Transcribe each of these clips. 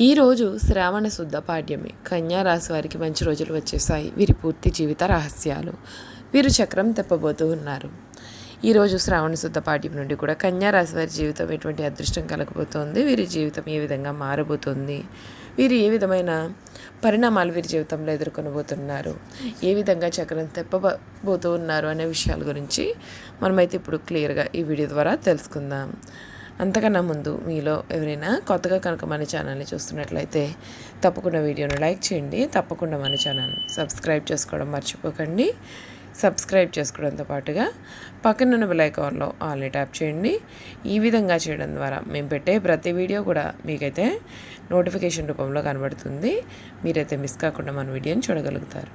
ఈరోజు శ్రావణ శుద్ధ పాడ్యమే. కన్యా రాశి వారికి మంచి రోజులు వచ్చేసాయి వీరి పూర్తి జీవిత రహస్యాలు. వీరు చక్రం తెప్పబోతూ ఉన్నారు. ఈరోజు శ్రావణ శుద్ధ పాడ్యం నుండి కూడా కన్యా రాశి వారి జీవితం ఎటువంటి అదృష్టం కలగబోతోంది? వీరి జీవితం ఏ విధంగా మారబోతోంది? వీరు ఏ విధమైన పరిణామాలు వీరి జీవితంలో ఎదుర్కొనబోతున్నారు? ఏ విధంగా చక్రం తెప్పబోతూ ఉన్నారు? అనే విషయాల గురించి మనమైతే ఇప్పుడు క్లియర్గా ఈ వీడియో ద్వారా తెలుసుకుందాం. అంతకన్నా ముందు మీలో ఎవరైనా కొత్తగా కనుక మన ఛానల్ని చూస్తున్నట్లయితే తప్పకుండా వీడియోను లైక్ చేయండి. తప్పకుండా మన ఛానల్ని సబ్స్క్రైబ్ చేసుకోవడం మర్చిపోకండి. సబ్స్క్రైబ్ చేసుకోవడంతో పాటుగా పక్కనున్న బెల్ ఆల్ని ట్యాప్ చేయండి. ఈ విధంగా చేయడం ద్వారా మేము పెట్టే ప్రతి వీడియో కూడా మీకైతే నోటిఫికేషన్ రూపంలో కనబడుతుంది. మీరైతే మిస్ కాకుండా మన వీడియోని చూడగలుగుతారు.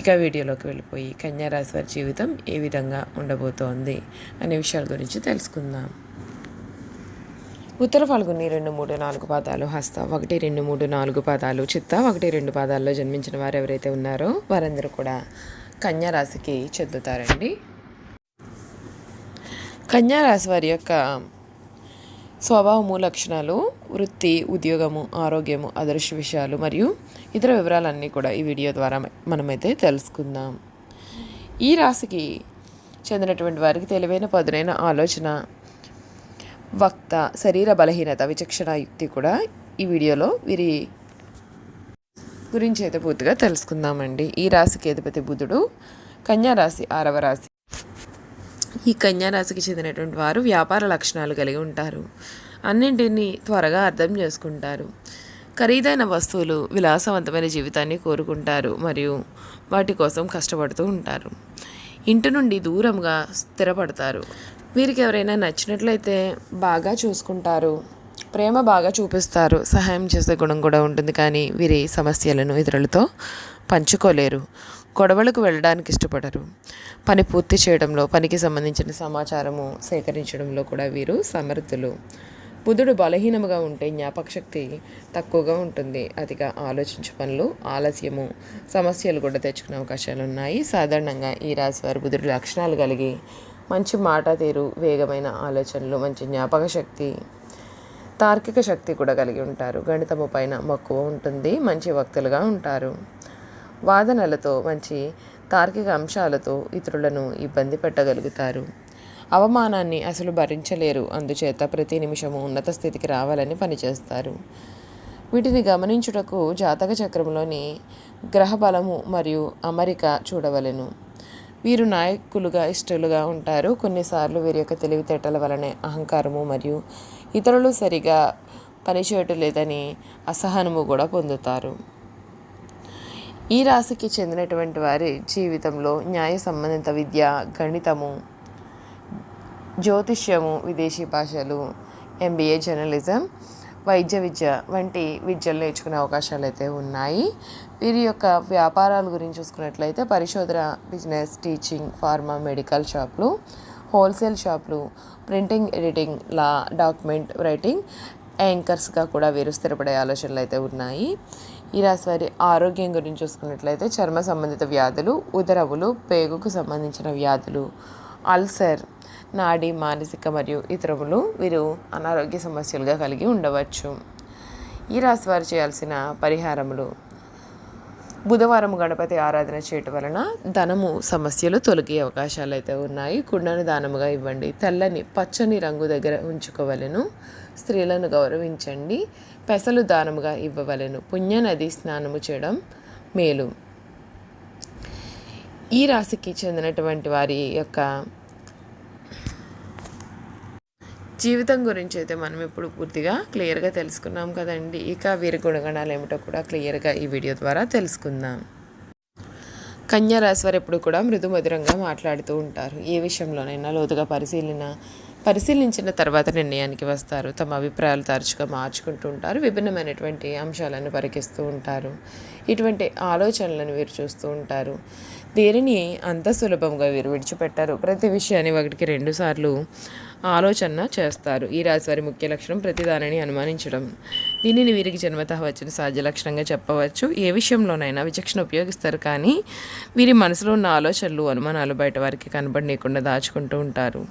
ఇక వీడియోలోకి వెళ్ళిపోయి కన్యారాశి వారి జీవితం ఏ విధంగా ఉండబోతోంది అనే విషయాల గురించి తెలుసుకుందాం. ఉత్తర ఫల్గుని రెండు మూడు నాలుగు పాదాలు హస్త ఒకటి రెండు మూడు నాలుగు పాదాలు చిత్త ఒకటి రెండు పాదాల్లో జన్మించిన వారు ఎవరైతే ఉన్నారో వారందరూ కూడా కన్యా రాశికి చెందుతారండి. కన్యా రాశి వారి యొక్క స్వభావము లక్షణాలు వృత్తి ఉద్యోగము ఆరోగ్యము అదృశ్య విషయాలు మరియు ఇతర వివరాలన్నీ కూడా ఈ వీడియో ద్వారా మనమైతే తెలుసుకుందాం. ఈ రాశికి చెందినటువంటి వారికి తెలివైన పదునైన ఆలోచన వక్త శరీర బలహీనత విచక్షణ యుక్తి కూడా ఈ వీడియోలో వీరి గురించి అయితే పూర్తిగా తెలుసుకుందామండి. ఈ రాశికి అధిపతి బుధుడు కన్యా రాశి ఆరవ రాశి. ఈ కన్యా రాశికి చెందినటువంటి వారు వ్యాపార లక్షణాలు కలిగి ఉంటారు. అన్నింటినీ త్వరగా అర్థం చేసుకుంటారు. ఖరీదైన వస్తువులు విలాసవంతమైన జీవితాన్ని కోరుకుంటారు మరియు వాటి కోసం కష్టపడుతూ ఉంటారు. ఇంటి నుండి దూరంగా స్థిరపడతారు. వీరికి ఎవరైనా నచ్చినట్లయితే బాగా చూసుకుంటారు ప్రేమ బాగా చూపిస్తారు సహాయం చేసే గుణం కూడా ఉంటుంది. కానీ వీరి సమస్యలను ఇతరులతో పంచుకోలేరు గొడవలకు వెళ్ళడానికి ఇష్టపడరు. పని పూర్తి చేయడంలో పనికి సంబంధించిన సమాచారము సేకరించడంలో కూడా వీరు సమర్థులు. బుధుడు బలహీనముగా ఉంటే జ్ఞాపక శక్తి తక్కువగా ఉంటుంది. అతిగా ఆలోచించే పనులు ఆలస్యము సమస్యలు కూడా తెచ్చుకునే అవకాశాలు ఉన్నాయి సాధారణంగా ఈ రాశివారు బుధుడు లక్షణాలు కలిగి మంచి మాట తీరు వేగమైన ఆలోచనలు మంచి జ్ఞాపక శక్తి తార్కిక శక్తి కూడా కలిగి ఉంటారు. గణితము పైన మక్కువ ఉంటుంది మంచి వక్తలుగా ఉంటారు. వాదనలతో మంచి తార్కిక అంశాలతో ఇతరులను ఇబ్బంది పెట్టగలుగుతారు. అవమానాన్ని అసలు భరించలేరు అందుచేత ప్రతి నిమిషము ఉన్నత స్థితికి రావాలని పనిచేస్తారు. వీటిని గమనించుటకు జాతక చక్రంలోని గ్రహ బలము మరియు అమరిక చూడవలెను. వీరు నాయకులుగా ఇష్టలుగా ఉంటారు. కొన్నిసార్లు వీరి యొక్క తెలివితేటల వలనే అహంకారము మరియు ఇతరులు సరిగా పనిచేయటం లేదని అసహనము కూడా పొందుతారు. ఈ రాశికి చెందినటువంటి వారి జీవితంలో న్యాయ సంబంధిత విద్య గణితము జ్యోతిష్యము విదేశీ భాషలు ఎంబీఏ జర్నలిజం వైద్య విద్య వంటి విద్యలు నేర్చుకునే అవకాశాలు అయితే ఉన్నాయి. వీరి యొక్క వ్యాపారాల గురించి చూసుకున్నట్లయితే పరిశోధన బిజినెస్ టీచింగ్ ఫార్మా మెడికల్ షాప్లు హోల్సేల్ షాపులు printing editing law document writing యాంకర్స్గా కూడా వీరు స్థిరపడే ఆలోచనలు అయితే ఉన్నాయి. ఈ రాశి వారి ఆరోగ్యం గురించి చూసుకున్నట్లయితే చర్మ సంబంధిత వ్యాధులు ఉదరవులు పేగుకు సంబంధించిన వ్యాధులు అల్సర్ నాడి మానసిక మరియు ఇతరములు వీరు అనారోగ్య సమస్యలుగా కలిగి ఉండవచ్చు. ఈ రాశి వారు చేయాల్సిన పరిహారములు బుధవారం గణపతి ఆరాధన చేయటం వలన ధనము సమస్యలు తొలగే అవకాశాలు అయితే ఉన్నాయి. కుండను దానముగా ఇవ్వండి. తెల్లని పచ్చని రంగు దగ్గర ఉంచుకోవలను. స్త్రీలను గౌరవించండి. పెసలు దానముగా ఇవ్వవలెను. పుణ్యనది స్నానము చేయడం మేలు. ఈ రాశికి చెందినటువంటి వారి యొక్క జీవితం గురించి అయితే మనం ఇప్పుడు పూర్తిగా క్లియర్గా తెలుసుకున్నాం కదండి. ఇక వీరి గుణగణాలు ఏమిటో కూడా క్లియర్గా ఈ వీడియో ద్వారా తెలుసుకుందాం. కన్యా రాశి వారు ఎప్పుడు కూడా మృదు మధురంగా మాట్లాడుతూ ఉంటారు. ఏ విషయంలోనైనా లోతుగా పరిశీలన పరిశీలించిన తర్వాత నిర్ణయానికి వస్తారు. తమ అభిప్రాయాలు తరచుగా మార్చుకుంటూ ఉంటారు. విభిన్నమైనటువంటి అంశాలను పరికిస్తూ ఉంటారు. ఇటువంటి ఆలోచనలను వీరు చూస్తూ ఉంటారు. దీనిని అంత సులభంగా వీరు విడిచిపెట్టారు. ప్రతి విషయాన్ని ఒకటికి రెండుసార్లు ఆలోచన చేస్తారు. ఈ రాశి వారి ముఖ్య లక్షణం ప్రతిదానిని అనుమానించడం. దీనిని వీరికి జన్మత వచ్చిన సహజ లక్షణంగా చెప్పవచ్చు. ఏ విషయంలోనైనా విచక్షణ ఉపయోగిస్తారు కానీ వీరి మనసులో ఉన్న ఆలోచనలు అనుమానాలు బయట వారికి కనబడనీయకుండా దాచుకుంటూ ఉంటారు.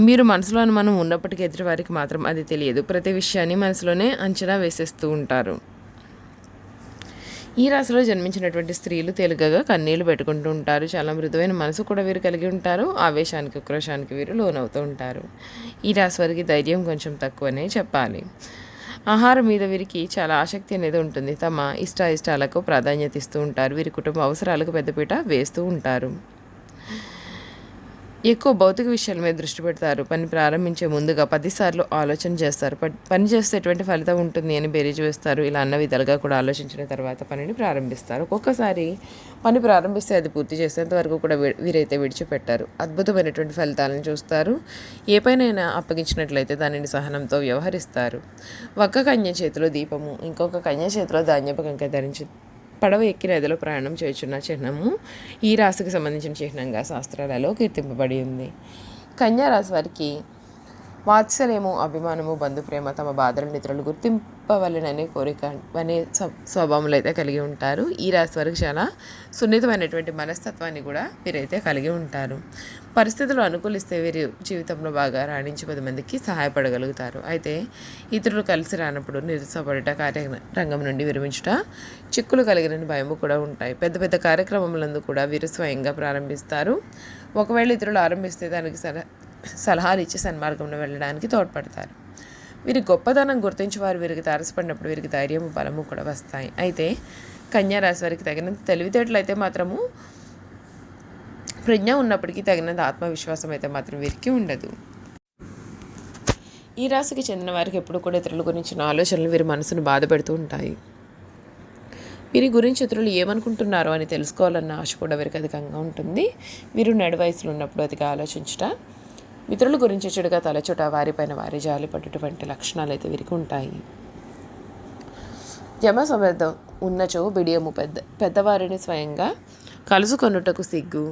మీరు మనసులో అనుమానం ఉన్నప్పటికీ ఎదుటివారికి మాత్రం అది తెలియదు. ప్రతి విషయాన్ని మనసులోనే అంచనా వేసేస్తూ ఉంటారు. ఈ రాశిలో జన్మించినటువంటి స్త్రీలు తేలికగా కన్నీళ్ళు పెట్టుకుంటూ ఉంటారు. చాలా మృదువైన మనసు కూడా వీరు కలిగి ఉంటారు. ఆవేశానికి ఉక్రోషానికి వీరు లోనవుతూ ఉంటారు. ఈ రాశి వారికి ధైర్యం కొంచెం తక్కువనే చెప్పాలి. ఆహారం మీద వీరికి చాలా ఆసక్తి అనేది ఉంటుంది. తమ ఇష్ట ఇష్టాలకు ప్రాధాన్యత ఇస్తూ ఉంటారు. వీరి కుటుంబ అవసరాలకు పెద్దపీట వేస్తూ ఉంటారు. ఎక్కువ భౌతిక విషయాల మీద దృష్టి పెడతారు. పని ప్రారంభించే ముందుగా పదిసార్లు ఆలోచన చేస్తారు. పని చేస్తే ఎటువంటి ఫలితం ఉంటుంది అని బేరీజు వేస్తారు. ఇలా అన్న విధాలుగా కూడా ఆలోచించిన తర్వాత పనిని ప్రారంభిస్తారు. ఒక్కొక్కసారి పని ప్రారంభిస్తే అది పూర్తి చేసేంత వరకు కూడా వీరైతే విడిచిపెట్టారు. అద్భుతమైనటువంటి ఫలితాలను చూస్తారు. ఏ పైనైనా అప్పగించినట్లయితే దానిని సహనంతో వ్యవహరిస్తారు. ఒక్క కన్య చేతిలో దీపము ఇంకొక కన్య చేతిలో ధాన్యపు కంక ధరించి పడవ ఎక్కి నదిలో ప్రయాణం చేయుచున్న చిహ్నము ఈ రాశికి సంబంధించిన చిహ్నంగా శాస్త్రాలలో కీర్తింపబడి ఉంది. కన్యారాశి వారికి వాత్సల్యము అభిమానము బంధుప్రేమ తమ బాధల నిద్రలు గుర్తింపవలననే కోరిక అనే స్వభావములు అయితే కలిగి ఉంటారు. ఈ రాశి వారికి చాలా సున్నితమైనటువంటి మనస్తత్వాన్ని కూడా వీరైతే కలిగి ఉంటారు. పరిస్థితులు అనుకూలిస్తే వీరి జీవితంలో బాగా రాణించి పది మందికి సహాయపడగలుగుతారు. అయితే ఇతరులు కలిసి రానప్పుడు నిరుత్సాహపడట కార్యరంగం నుండి విరమించుట చిక్కులు కలిగిన భయము కూడా ఉంటాయి. పెద్ద పెద్ద కార్యక్రమములందు కూడా వీరు స్వయంగా ప్రారంభిస్తారు. ఒకవేళ ఇతరులు ఆరంభిస్తే దానికి సలహా సలహాలు ఇచ్చి సన్మార్గంలో వెళ్ళడానికి తోడ్పడతారు. వీరి గొప్పదనం గుర్తించి వారు వీరికి తారసపడినప్పుడు వీరికి ధైర్యము బలము కూడా వస్తాయి. అయితే కన్యారాశి వారికి తగినంత తెలివితేటలు అయితే మాత్రము ప్రజ్ఞ ఉన్నప్పటికీ తగినంత ఆత్మవిశ్వాసం అయితే మాత్రం వీరికి ఉండదు. ఈ రాశికి చెందిన వారికి ఎప్పుడు కూడా ఇతరుల గురించిన ఆలోచనలు వీరి మనసును బాధపెడుతూ ఉంటాయి. వీరి గురించి ఇతరులు ఏమనుకుంటున్నారో అని తెలుసుకోవాలన్న ఆశ కూడా వీరికి అధికంగా ఉంటుంది. వీరు నడి వయసులో ఉన్నప్పుడు అతిగా ఆలోచించట మిత్రుల గురించి చెడుగా తలచుట వారిపైన వారి జాలి పడేటువంటి లక్షణాలు అయితే వీరికి ఉంటాయి. జమ సమర్థం ఉన్నచో బిడియము పెద్ద పెద్దవారిని స్వయంగా కలుసుకొనుటకు సిగ్గు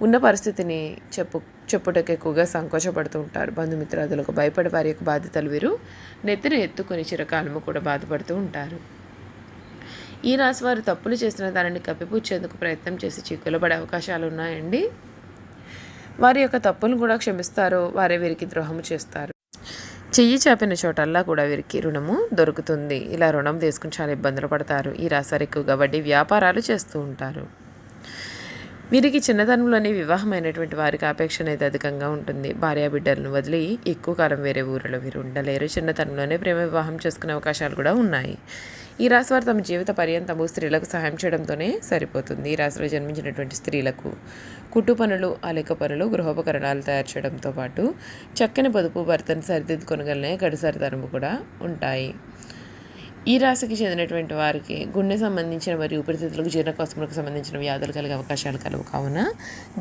ఉన్న పరిస్థితిని చెప్పు చెప్పుటకు ఎక్కువగా సంకోచపడుతూ ఉంటారు. బంధుమిత్రాదులకు భయపడి వారి యొక్క బాధ్యతలు వీరు నెత్తిన ఎత్తుకొని చిరకాలము కూడా బాధపడుతూ ఉంటారు. ఈ రాశి వారు తప్పులు చేసిన దానిని కప్పిపుచ్చేందుకు ప్రయత్నం చేసి చిక్కులు పడే అవకాశాలు ఉన్నాయండి. వారి యొక్క తప్పులను కూడా క్షమిస్తారు వారే వీరికి ద్రోహము చేస్తారు. చెయ్యి చాపిన చోటల్లా కూడా వీరికి రుణము దొరుకుతుంది. ఇలా రుణం తీసుకుని చాలా ఇబ్బందులు పడతారు. ఈ రాసారి ఎక్కువగా వడ్డీ వ్యాపారాలు చేస్తూ ఉంటారు. వీరికి చిన్నతనంలోనే వివాహమైనటువంటి వారికి ఆపేక్ష అనేది అధికంగా ఉంటుంది. భార్యా బిడ్డలను వదిలి ఎక్కువ కాలం వేరే ఊరిలో వీరు ఉండలేరు. చిన్నతనంలోనే ప్రేమ వివాహం చేసుకునే అవకాశాలు కూడా ఉన్నాయి. ఈ రాశి వారు తమ జీవిత పర్యంతము స్త్రీలకు సహాయం చేయడంతోనే సరిపోతుంది. ఈ రాశిలో జన్మించినటువంటి స్త్రీలకు కుట్టు పనులు అలెక పనులు గృహోపకరణాలు తయారు చేయడంతో పాటు చక్కని పొదుపు భర్తను సరిదిద్దుకొనగలనే గడిసరితనము కూడా ఉంటాయి. ఈ రాశికి చెందినటువంటి వారికి గుండె సంబంధించిన మరియు ఊపిరితిత్తులకు జీర్ణకోశములకు సంబంధించిన వ్యాధులు కలిగే అవకాశాలు కలవు. కావున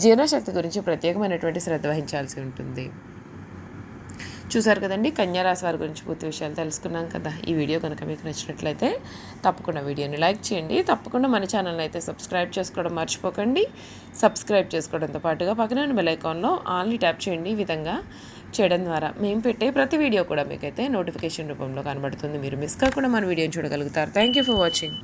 జీర్ణశక్తి గురించి ప్రత్యేకమైనటువంటి శ్రద్ధ వహించాల్సి ఉంటుంది. చూసారు కదండి? కన్యారాశి వారి గురించి పూర్తి విషయాలు తెలుసుకున్నాం కదా. ఈ వీడియో కనుక మీకు నచ్చినట్లయితే తప్పకుండా వీడియోని లైక్ చేయండి. తప్పకుండా మన ఛానల్ని అయితే సబ్స్క్రైబ్ చేసుకోవడం మర్చిపోకండి. సబ్స్క్రైబ్ చేసుకోవడంతో పాటుగా పక్కన బెల్ ఐకాన్లో ఆన్లీ ట్యాప్ చేయండి. ఈ విధంగా చేయడం ద్వారా మేము పెట్టే ప్రతి వీడియో కూడా మీకైతే నోటిఫికేషన్ రూపంలో కనబడుతుంది. మీరు మిస్ కాకుండా మన వీడియోని చూడగలుగుతారు. Thank you for watching